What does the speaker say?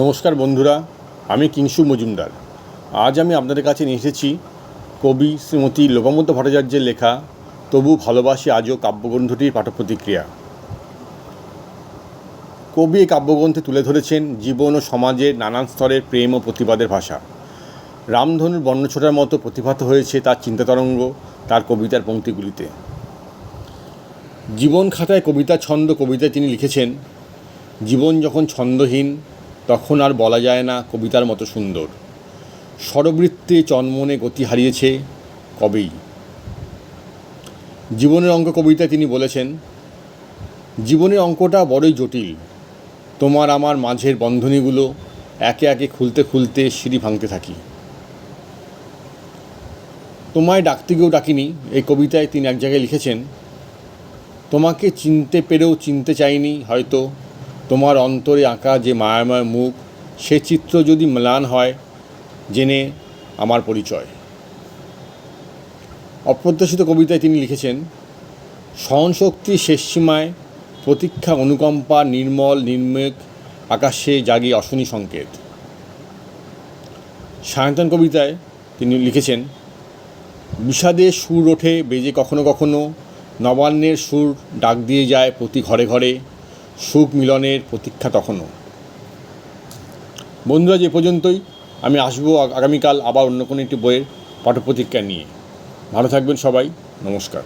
নমস্কার বন্ধুরা, আমি কিংসু মজুমদার। আজ আমি আপনাদের কাছে নিয়ে এসেছি কবি শ্রীমতী লোপামুদ্র ভট্টাচার্যের লেখা, তবু ভালোবাসি আজও কাব্যগ্রন্থটির পাঠ প্রতিক্রিয়া কবি এই কাব্যগ্রন্থে তুলে ধরেছেন জীবন ও সমাজের নানান স্তরের প্রেম ও প্রতিবাদের ভাষা। রামধনুর বর্ণছোটার মতো প্রতিভাত হয়েছে তার চিন্তাতরঙ্গ, তার কবিতার পঙ্ক্তিগুলিতে। জীবন খাতায় কবিতা ছন্দ কবিতায় তিনি লিখেছেন, জীবন যখন ছন্দহীন তখন আর বলা যায় না কবিতার মতো সুন্দর। স্বরবৃত্তে চন্মনে গতি হারিয়েছে কবেই? জীবনের অঙ্ক কবিতায় তিনি বলেছেন, জীবনের অঙ্কটা বড়ই জটিল। তোমার আমার মাঝের বন্ধনীগুলো একে একে খুলতে খুলতে সিঁড়ি ভাঙতে থাকি। তোমায় ডাকতে গিয়েও ডাকিনি। এই কবিতায় তিনি এক জায়গায় লিখেছেন, তোমাকে চিনতে পেরেও চিনতে চাইনি হয়তো তোমার অন্তরে আঁকা যে মায়াময় মুখ, সে চিত্র যদি ম্লান হয়, জেনে আমার পরিচয়। অপ্রত্যাশিত কবিতায় তিনি লিখেছেন সহনশক্তির শেষ সীমায় প্রতীক্ষা অনুকম্পা নির্মল নির্মেক আকাশে জাগি অশনি সংকেত। সায়ন্তন কবিতায় তিনি লিখেছেন বিষাদের সুর ওঠে বেজে কখনো কখনো, নবান্নের সুর ডাক দিয়ে যায় প্রতি ঘরে ঘরে সুখ মিলনের প্রতীক্ষা তখনও। বন্ধুরা, যে পর্যন্তই, আমি আসব আগামীকাল আবার অন্য কোনো একটি বইয়ের পাঠ্যপ্রতিজ্ঞা নিয়ে। ভালো থাকবেন সবাই, নমস্কার।